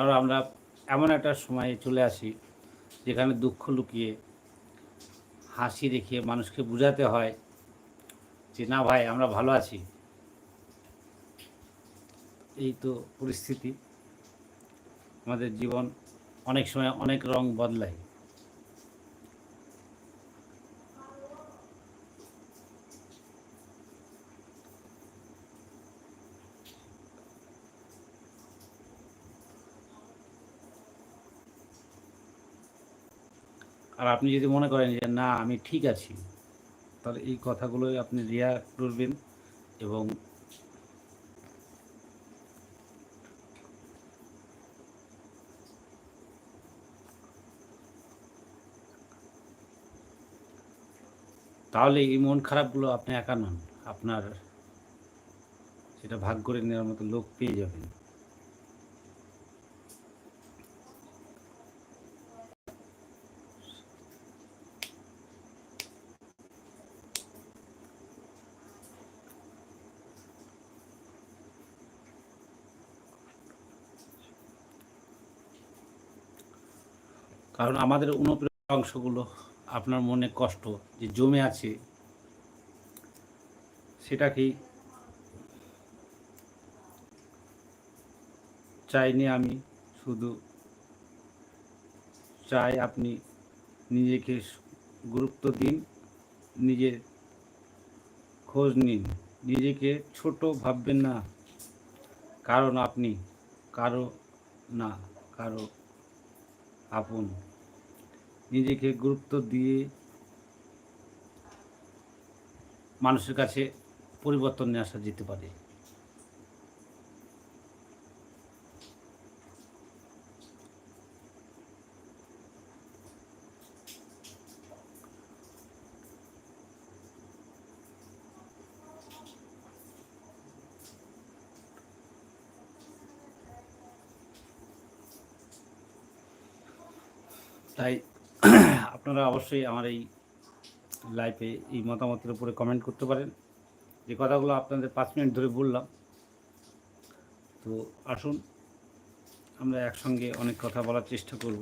কারণ আমরা এমন একটা সময়ে চলে আসি, যেখানে দুঃখ লুকিয়ে, হাসি রেখে মানুষকে বোঝাতে হয় যে, না ভাই, আমরা ভালো আছি। এই তো পরিস্থিতি। আমাদের জীবন অনেক সময় অনেক রং বদলায়। আর আপনি যদি মনে করেন যে, না, আমি ঠিক আছি, তাহলে এই কথাগুলোই আপনি রিয়া করবেন এবং তাহলে এই মন খারাপগুলো আপনি একা নন, আপনার সেটা ভাগ করে নেওয়ার মতো লোক পেয়ে যাবেন। কারণ আমাদের অনুপ্রের অংশগুলো আপনার মনে কষ্ট যে জমে আছে সেটাকেই চাইনি আমি? শুধু চাই আপনি নিজেকে গুরুত্ব দিন নিজের খোঁজ নিন। নিজেকে ছোট ভাববেন না, কারণ আপনি, কারও না, কারও আপন। নিজেকে গুরুত্ব দিয়ে মানুষের কাছে পরিবর্তন নিয়ে আসা যেতে পারে। তাই আপনারা অবশ্যই আমার এই লাইফে এই মতামতের উপরে কমেন্ট করতে পারেন। যে কথাগুলো আপনাদের পাঁচ মিনিট ধরে বললাম। তো আসুন, আমরা একসঙ্গে অনেক কথা বলার চেষ্টা করব।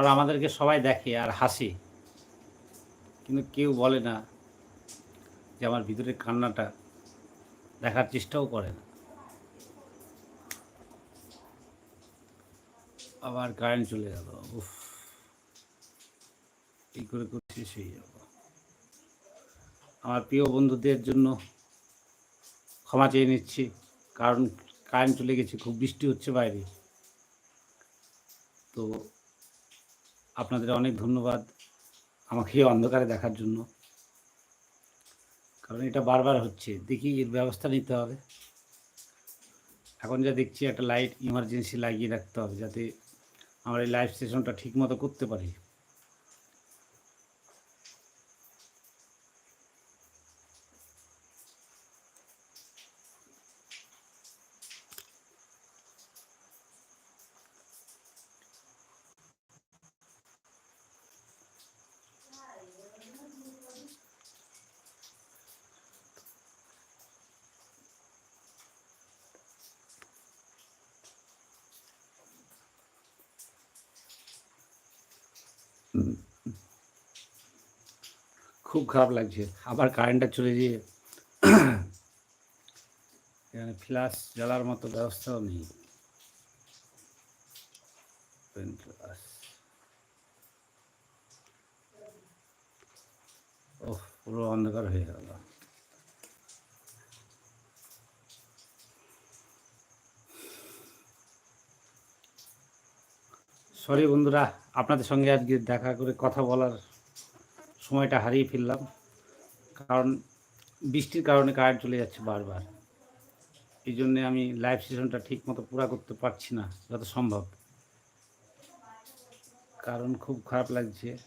আর আমাদেরকে সবাই দেখে আর হাসে। কিন্তু কেউ বলে না যে আমার ভিতরে কান্নাটা দেখার চেষ্টাও করে না। আবার কারেন্ট চলে গেল। উফ, এই করে করে শেষ হয়ে যাব। আমার প্রিয় বন্ধুদের জন্য ক্ষমা চেয়ে নিচ্ছি। কারণ কারেন্ট চলে গেছে, খুব বৃষ্টি হচ্ছে বাইরে। তো আপনাদের অনেক ধন্যবাদ আমাকে অন্ধকারে দেখার জন্য। কারণ এটা বারবার হচ্ছে। দেখি এর ব্যবস্থা নিতে হবে। এখন যা দেখছি একটা লাইট ইমার্জেন্সি লাগিয়ে রাখতে হবে যাতে আমার এই লাইভ সেশনটা ঠিক মতো করতে পারি। খুব খারাপ লাগছে। আবার কারেন্টটা চলে গিয়ে এখানে ফ্ল্যাশ জ্বালার মতো ব্যবস্থাও নেই। ওহ, পুরো অন্ধকার হয়ে গেল। সরি বন্ধুরা, আপনাদের সঙ্গে আজকে দেখা করে কথা বলার সময়টা হারিয়ে ফেললাম। কারণ বৃষ্টির কারণে কারেন্ট চলে যাচ্ছে বারবার। এই জন্যে আমি লাইভ সেশনটা ঠিক মতো পুরা করতে পারছি না, যত সম্ভব। কারণ খুব খারাপ লাগছে।